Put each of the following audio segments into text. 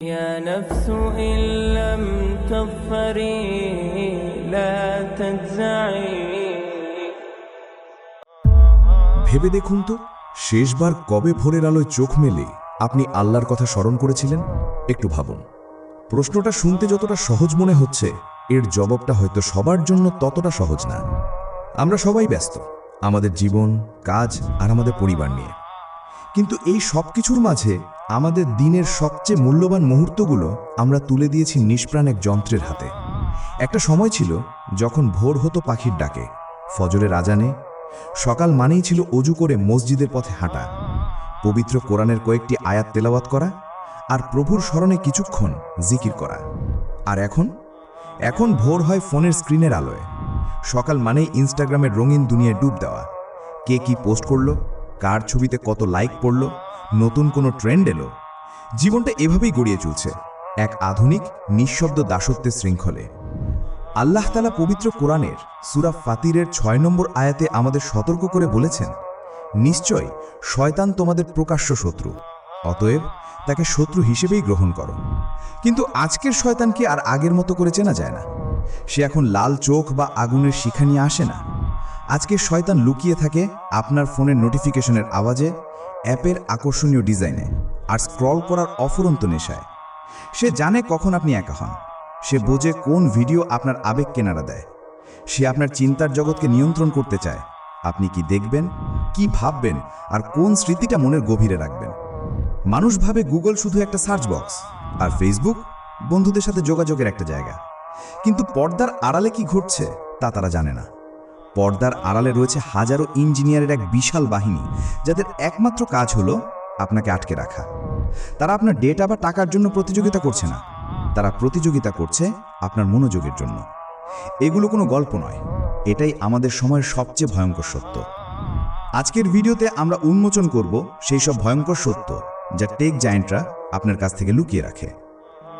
يا نفس إن لم تظفري لا تجزعي ভেবে দেখুন তো শেষবার কবে ভোরের আলোয় চোখ মেলে আপনি আল্লাহর কথা স্মরণ করেছিলেন একটু ভাবুন প্রশ্নটা শুনতে যতটা সহজ মনে হচ্ছে এর জবাবটা হয়তো সবার জন্য ততটা সহজ না আমরা সবাই ব্যস্ত আমাদের জীবন কাজ আর আমাদের পরিবার নিয়ে কিন্তু এই সব কিছুর মাঝে আমাদের দিনের সবচেয়ে মূল্যবান মুহূর্তগুলো আমরা তুলে দিয়েছি নিষ্প্রাণ এক যন্ত্রের হাতে। একটা সময় ছিল যখন ভোর হতো পাখির ডাকে, ফজরের আজানে। সকাল মানেই ছিল অজু করে মসজিদের পথে হাঁটা। পবিত্র কোরআনের কয়েকটি আয়াত তেলাওয়াত করা আর প্রভুর স্মরণে কিছুক্ষণ জিকির করা। আর এখন? এখন ভোর হয় ফোনের স্ক্রিনের আলোয়। সকাল মানেই ইনস্টাগ্রামের রঙিন দুনিয়ায় ডুব দেওয়া। কে কি পোস্ট করল? কার ছবিতে কত লাইক পড়ল? নতুন কোনো ট্রেন্ড এলো? জীবনটা এভাবেই গড়িয়ে চলছে, এক আধুনিক, নিঃশব্দ দাসত্বের শৃঙ্খলে। আল্লাহ তালা পবিত্র কোরআনের সুরা ফাতিরের ছয় নম্বর আয়াতে আমাদের সতর্ক করে বলেছেন, নিশ্চয় শয়তান তোমাদের প্রকাশ্য শত্রু, অতএব তাকে শত্রু হিসেবেই গ্রহণ করো। কিন্তু আজকের শয়তানকে আর আগের মতো করে চেনা যায় না? সে এখন লাল চোখ বা আগুনের শিখা নিয়ে আসে না। আজকের শয়তান লুকিয়ে থাকে আপনার ফোনের নোটিফিকেশনের আওয়াজে অ্যাপের আকর্ষণীয় ডিজাইনে আর স্ক্রল করার অফুরন্ত নেশায়। সে জানে কখন আপনি একা হন। সে বোঝে কোন ভিডিও আপনার আবেগ কেনারা দেয়। সে আপনার চিন্তার জগৎকে নিয়ন্ত্রণ করতে চায়। আপনি কি দেখবেন, কি ভাববেন, আর কোন স্মৃতিটা মনের গভীরে রাখবেন? মানুষ ভাবে গুগল শুধু একটা সার্চ বক্স, আর ফেসবুক বন্ধুদের সাথে যোগাযোগের একটা জায়গা। কিন্তু পর্দার আড়ালে কি ঘটছে, তা তারা জানে না। পর্দার আড়ালে রয়েছে হাজারো ইঞ্জিনিয়ারের এক বিশাল বাহিনী, যাদের একমাত্র কাজ হলো আপনাকে আটকে রাখা। তারা আপনার ডেটা বা টাকার জন্য প্রতিযোগিতা করছে না। তারা প্রতিযোগিতা করছে আপনার মনোযোগের জন্য। এগুলো কোনো গল্প নয়। এটাই আমাদের সময়ের সবচেয়ে ভয়ঙ্কর সত্য। আজকের ভিডিওতে আমরা উন্মোচন করব সেই সব ভয়ঙ্কর সত্য যা টেক জায়েন্টরা আপনার কাছ থেকে লুকিয়ে রাখে।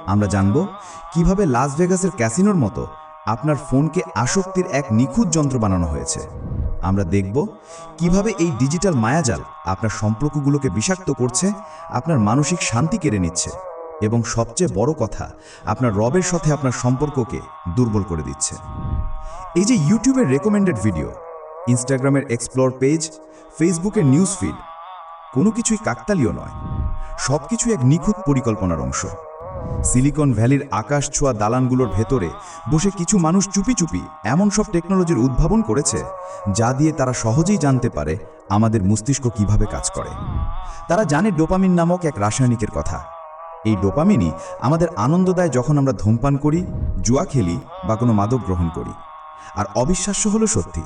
আমরা জানব কীভাবে লাস ভেগাসের ক্যাসিনোর মতো আপনার ফোনকে আসক্তির এক নিখুঁত যন্ত্র বানানো হয়েছে। আমরা দেখব কীভাবে এই ডিজিটাল মায়াজাল আপনার সম্পর্কগুলোকে বিষাক্ত করছে, আপনার মানসিক শান্তি কেড়ে নিচ্ছে এবং সবচেয়ে বড় কথা, আপনার রবের সাথে আপনার সম্পর্ককে দুর্বল করে দিচ্ছে। এই যে ইউটিউবের রেকমেন্ডেড ভিডিও ইনস্টাগ্রামের এক্সপ্লোর পেজ ফেসবুকের নিউজ ফিড কোনো কিছুই কাকতালীয় নয়। সব কিছু এক নিখুঁত পরিকল্পনার অংশ। সিলিকন ভ্যালির আকাশ ছোঁয়া দালানগুলোর ভেতরে বসে কিছু মানুষ চুপি চুপি এমন সব টেকনোলজির উদ্ভাবন করেছে যা দিয়ে তারা সহজেই জানতে পারে আমাদের মস্তিষ্ক কীভাবে কাজ করে। তারা জানে ডোপামিন নামক এক রাসায়নিকের কথা। এই ডোপামিনই আমাদের আনন্দ দেয় যখন আমরা ধূমপান করি, জুয়া খেলি বা কোনো মাদক গ্রহণ করি। আর অবিশ্বাস্য হলো সত্যি।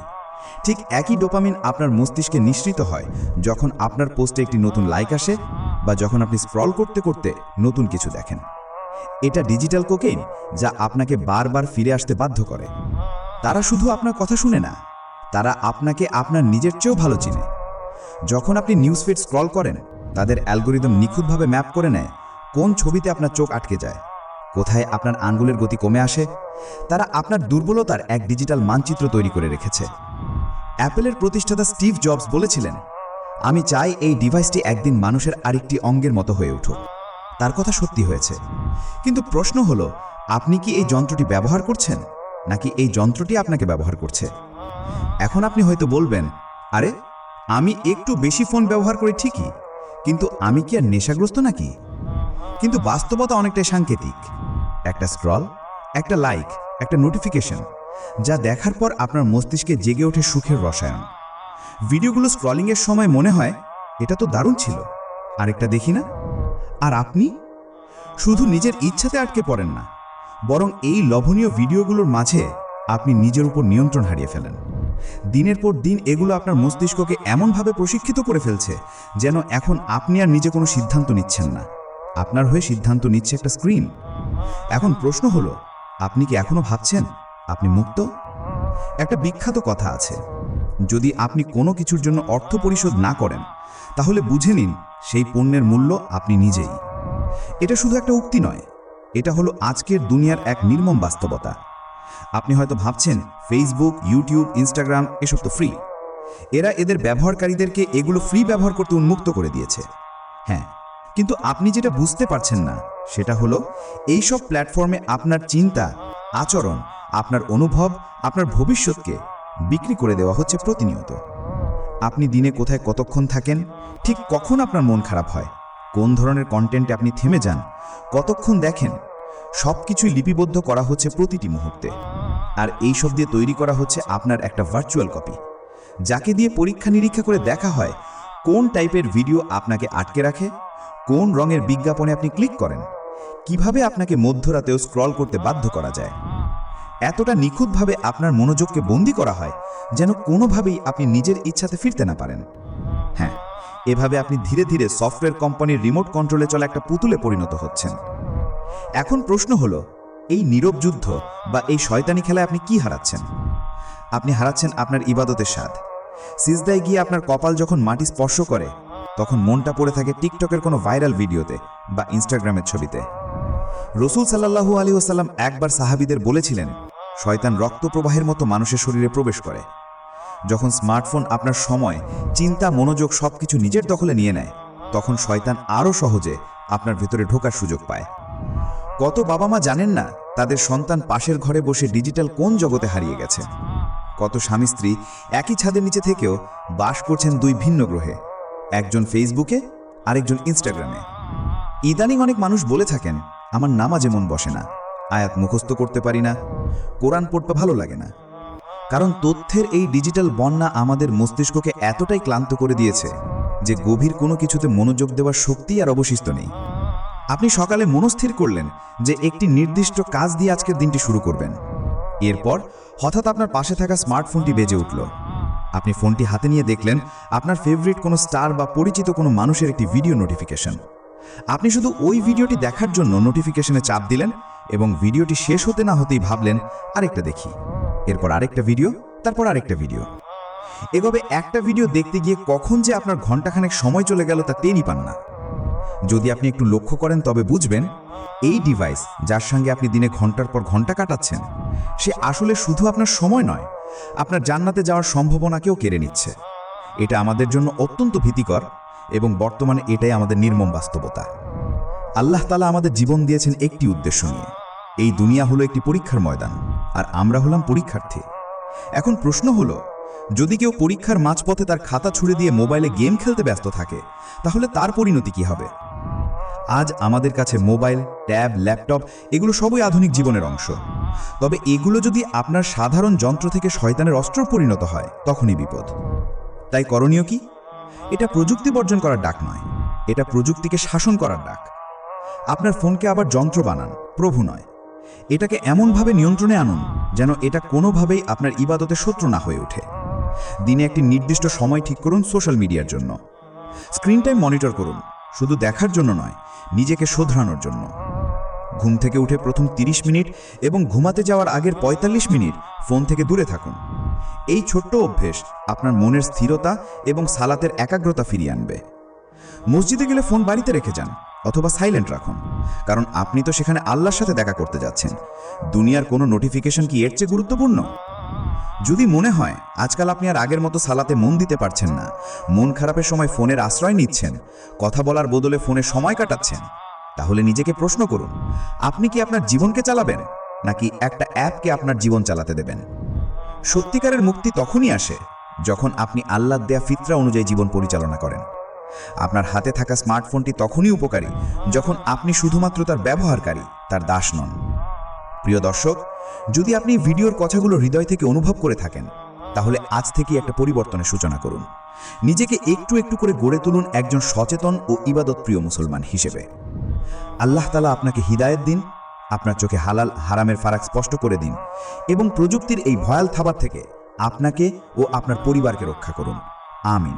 ঠিক একই ডোপামিন আপনার মস্তিষ্কে নিঃসৃত হয় যখন আপনার পোস্টে একটি নতুন লাইক আসে বা যখন আপনি স্ক্রল করতে করতে নতুন কিছু দেখেন। এটা ডিজিটাল কোকেইন যা আপনাকে বারবার ফিরে আসতে বাধ্য করে। তারা শুধু আপনার কথা শুনে না, তারা আপনাকে আপনার নিজের চেয়েও ভালো চিনে। যখন আপনি নিউজ ফিড স্ক্রল করেন, তাদের অ্যালগোরিদম নিখুঁতভাবে ম্যাপ করে নেয় কোন ছবিতে আপনার চোখ আটকে যায়, কোথায় আপনার আঙ্গুলের গতি কমে আসে। তারা আপনার দুর্বলতার এক ডিজিটাল মানচিত্র তৈরি করে রেখেছে। অ্যাপেলের প্রতিষ্ঠাতা স্টিভ জবস বলেছিলেন, আমি চাই এই ডিভাইসটি একদিন মানুষের আরেকটি অঙ্গের মতো হয়ে উঠুক। তার কথা সত্যি হয়েছে। কিন্তু প্রশ্ন হলো, আপনি কি এই যন্ত্রটি ব্যবহার করছেন? নাকি এই যন্ত্রটি আপনাকে ব্যবহার করছে? এখন আপনি হয়তো বলবেন, আরে, আমি একটু বেশি ফোন ব্যবহার করি ঠিকই, কিন্তু আমি কি আর নেশাগ্রস্ত নাকি? কিন্তু বাস্তবতা অনেকটাই সাংকেতিক। একটা স্ক্রল, একটা লাইক, একটা নোটিফিকেশন, যা দেখার পর আপনার মস্তিষ্কে জেগে ওঠে সুখের রসায়ন। ভিডিওগুলো স্ক্রলিংয়ের সময় মনে হয়, এটা তো দারুণ ছিল। আরেকটা দেখি না? আর আপনি? শুধু নিজের ইচ্ছাতে আটকে পড়েন না, বরং এই লভনীয় ভিডিওগুলোর মাঝে আপনি নিজের উপর নিয়ন্ত্রণ হারিয়ে ফেলেন। দিনের পর দিন এগুলো আপনার মস্তিষ্ককে এমনভাবে প্রশিক্ষিত করে ফেলছে যেন এখন আপনি আর নিজে কোনো সিদ্ধান্ত নিচ্ছেন না। আপনার হয়ে সিদ্ধান্ত নিচ্ছে একটা স্ক্রিন। এখন প্রশ্ন হলো, আপনি কি এখনও ভাবছেন আপনি মুক্ত? একটা বিখ্যাত কথা আছে যদি আপনি কোনো কিছুর জন্য অর্থ পরিশোধ না করেন, তাহলে বুঝে নিন সেই পণ্যের মূল্য আপনি নিজেই। এটা শুধু একটা উক্তি নয়, এটা হলো আজকের দুনিয়ার এক নির্মম বাস্তবতা। আপনি হয়তো ভাবছেন ফেসবুক ইউটিউব ইনস্টাগ্রাম এসব তো ফ্রি এরা এদের ব্যবহারকারীদেরকে এগুলো ফ্রি ব্যবহার করতে উন্মুক্ত করে দিয়েছে। হ্যাঁ কিন্তু আপনি যেটা বুঝতে পারছেন না, সেটা হলো এই সব প্ল্যাটফর্মে আপনার চিন্তা, আচরণ, আপনার অনুভব, আপনার ভবিষ্যৎকে বিক্রি করে দেওয়া হচ্ছে প্রতিনিয়ত। আপনি দিনে কোথায় কতক্ষণ থাকেন, ঠিক কখন আপনার মন খারাপ হয়, কোন ধরনের কন্টেন্টে আপনি থেমে যান, কতক্ষণ দেখেন সব কিছুই লিপিবদ্ধ করা হচ্ছে প্রতিটি মুহূর্তে। আর এই সব দিয়ে তৈরি করা হচ্ছে আপনার একটা ভার্চুয়াল কপি যাকে দিয়ে পরীক্ষা নিরীক্ষা করে দেখা হয়, কোন টাইপের ভিডিও আপনাকে আটকে রাখে, কোন রঙের বিজ্ঞাপনে আপনি ক্লিক করেন, কীভাবে আপনাকে মধ্যরাতেও স্ক্রল করতে বাধ্য করা যায়। এতটা নিখুঁতভাবে আপনার মনোযোগকে বন্দি করা হয় যেন কোনোভাবেই আপনি নিজের ইচ্ছাতে ফিরতে না পারেন। হ্যাঁ এভাবে আপনি ধীরে ধীরে সফটওয়্যার কোম্পানির রিমোট কন্ট্রোলে চলা একটা পুতুলে পরিণত হচ্ছেন। এখন প্রশ্ন হলো, এই নীরব যুদ্ধ বা এই শয়তানি খেলায় আপনি কি হারাচ্ছেন? আপনি হারাচ্ছেন আপনার ইবাদতের স্বাদ। সিজদায় গিয়ে আপনার কপাল যখন মাটি স্পর্শ করে, তখন মনটা পড়ে থাকে টিকটকের কোনো ভাইরাল ভিডিওতে বা ইনস্টাগ্রামের ছবিতে। রসুল সাল্লাহু আলী ওসাল্লাম একবার সাহাবিদের বলেছিলেন শয়তান রক্ত প্রবাহের মতো মানুষের শরীরে প্রবেশ করে। যখন স্মার্টফোন আপনার সময়, চিন্তা, মনোযোগ সবকিছু নিজের দখলে নিয়ে নেয়, তখন শয়তান আরও সহজে আপনার ভেতরে ঢোকার সুযোগ পায়। কত বাবা মা জানেন না তাদের সন্তান পাশের ঘরে বসে ডিজিটাল কোন জগতে হারিয়ে গেছে। কত স্বামী স্ত্রী একই ছাদের নিচে থেকেও বাস করছেন দুই ভিন্ন গ্রহে, একজন ফেসবুকে, আরেকজন ইনস্টাগ্রামে। ইদানিং অনেক মানুষ বলে থাকেন, আমার নামাজে মন বসে না। আয়াত মুখস্থ করতে পারি না, কোরআন পড়তে ভালো লাগে না। কারণ তথ্যের এই ডিজিটাল বন্যা আমাদের মস্তিষ্ককে এতটাই ক্লান্ত করে দিয়েছে যে গভীর কোনো কিছুতে মনোযোগ দেওয়ার শক্তি আর অবশিষ্ট নেই। আপনি সকালে মনস্থির করলেন যে একটি নির্দিষ্ট কাজ দিয়ে আজকের দিনটি শুরু করবেন। এরপর হঠাৎ আপনার পাশে থাকা স্মার্টফোনটি বেজে উঠল। আপনি ফোনটি হাতে নিয়ে দেখলেন আপনার ফেভারিট কোনো স্টার বা পরিচিত কোনো মানুষের একটি ভিডিও নোটিফিকেশন আপনি শুধু ওই ভিডিওটি দেখার জন্য নোটিফিকেশনে চাপ দিলেন এবং ভিডিওটি শেষ হতে না হতেই ভাবলেন, আরেকটা দেখি। এরপর আরেকটা ভিডিও, তারপর আরেকটা ভিডিও। এভাবে একটা ভিডিও দেখতে গিয়ে কখন যে আপনার ঘন্টাখানেক সময় চলে গেল তা টেরই পান না। যদি আপনি একটু লক্ষ্য করেন, তবে বুঝবেন, এই ডিভাইস যার সঙ্গে আপনি দিনে ঘণ্টার পর ঘণ্টা কাটাচ্ছেন, সে আসলে শুধু আপনার সময় নয়, আপনার জান্নাতে যাওয়ার সম্ভাবনাকেও কেড়ে নিচ্ছে। এটা আমাদের জন্য অত্যন্ত ভীতিকর এবং বর্তমানে এটাই আমাদের নির্মম বাস্তবতা। আল্লাহ তালা আমাদের জীবন দিয়েছেন একটি উদ্দেশ্য নিয়ে। এই দুনিয়া হলো একটি পরীক্ষার ময়দান, আর আমরা হলাম পরীক্ষার্থী। এখন প্রশ্ন হলো, যদি কেউ পরীক্ষার মাঝপথে তার খাতা ছুড়ে দিয়ে মোবাইলে গেম খেলতে ব্যস্ত থাকে, তাহলে তার পরিণতি কি হবে? আজ আমাদের কাছে মোবাইল, ট্যাব, ল্যাপটপ, এগুলো সবই আধুনিক জীবনের অংশ। তবে এগুলো যদি আপনার সাধারণ যন্ত্র থেকে শয়তানের অস্ত্র পরিণত হয়, তখনই বিপদ। তাই করণীয় কি? এটা প্রযুক্তি বর্জন করার ডাক নয়, এটা প্রযুক্তিকে শাসন করার ডাক। আপনার ফোনকে আবার যন্ত্র বানান, প্রভু নয়। এটাকে এমনভাবে নিয়ন্ত্রণে আনুন যেন এটা কোনোভাবেই আপনার ইবাদতে শত্রু না হয়ে ওঠে। দিনে একটি নির্দিষ্ট সময় ঠিক করুন সোশ্যাল মিডিয়ার জন্য। স্ক্রিন টাইম মনিটর করুন, শুধু দেখার জন্য নয়, নিজেকে শোধরানোর জন্য। ঘুম থেকে উঠে প্রথম 30 মিনিট এবং ঘুমাতে যাওয়ার আগের ৪৫ মিনিট ফোন থেকে দূরে থাকুন। এই ছোট্ট অভ্যেস আপনার মনের স্থিরতা এবং সালাতের একাগ্রতা ফিরিয়ে আনবে। মসজিদে গেলে ফোন বাড়িতে রেখে যান অথবা সাইলেন্ট রাখুন। কারণ আপনি তো সেখানে আল্লাহর সাথে দেখা করতে যাচ্ছেন। দুনিয়ার কোনো নোটিফিকেশন কি এর চেয়ে গুরুত্বপূর্ণ? যদি মনে হয়, আজকাল আপনি আর আগের মতো সালাতে মন দিতে পারছেন না, মন খারাপের সময় ফোনের আশ্রয় নিচ্ছেন, কথা বলার বদলে ফোনে সময় কাটাচ্ছেন, তাহলে নিজেকে প্রশ্ন করুন, আপনি কি আপনার জীবনকে চালাবেন, নাকি একটা অ্যাপকে আপনার জীবন চালাতে দেবেন? সত্যিকারের মুক্তি তখনই আসে যখন আপনি আল্লাহ দেয়া ফিতরা অনুযায়ী জীবন পরিচালনা করেন। আপনার হাতে থাকা স্মার্টফোনটি তখনই উপকারী যখন আপনি শুধুমাত্র তার ব্যবহারকারী, তার দাস নন। প্রিয় দর্শক, যদি আপনি ভিডিওর কথাগুলো হৃদয় থেকে অনুভব করে থাকেন, তাহলে আজ থেকেই একটা পরিবর্তনের সূচনা করুন। নিজেকে একটু একটু করে গড়ে তুলুন একজন সচেতন ও ইবাদত প্রিয় মুসলমান হিসেবে। আল্লাহ তালা আপনাকে হিদায়ত দিন, আপনার চোখে হালাল, হারামের ফারাক স্পষ্ট করে দিন এবং প্রযুক্তির এই ভয়াল থাবার থেকে আপনাকে ও আপনার পরিবারকে রক্ষা করুন। আমিন।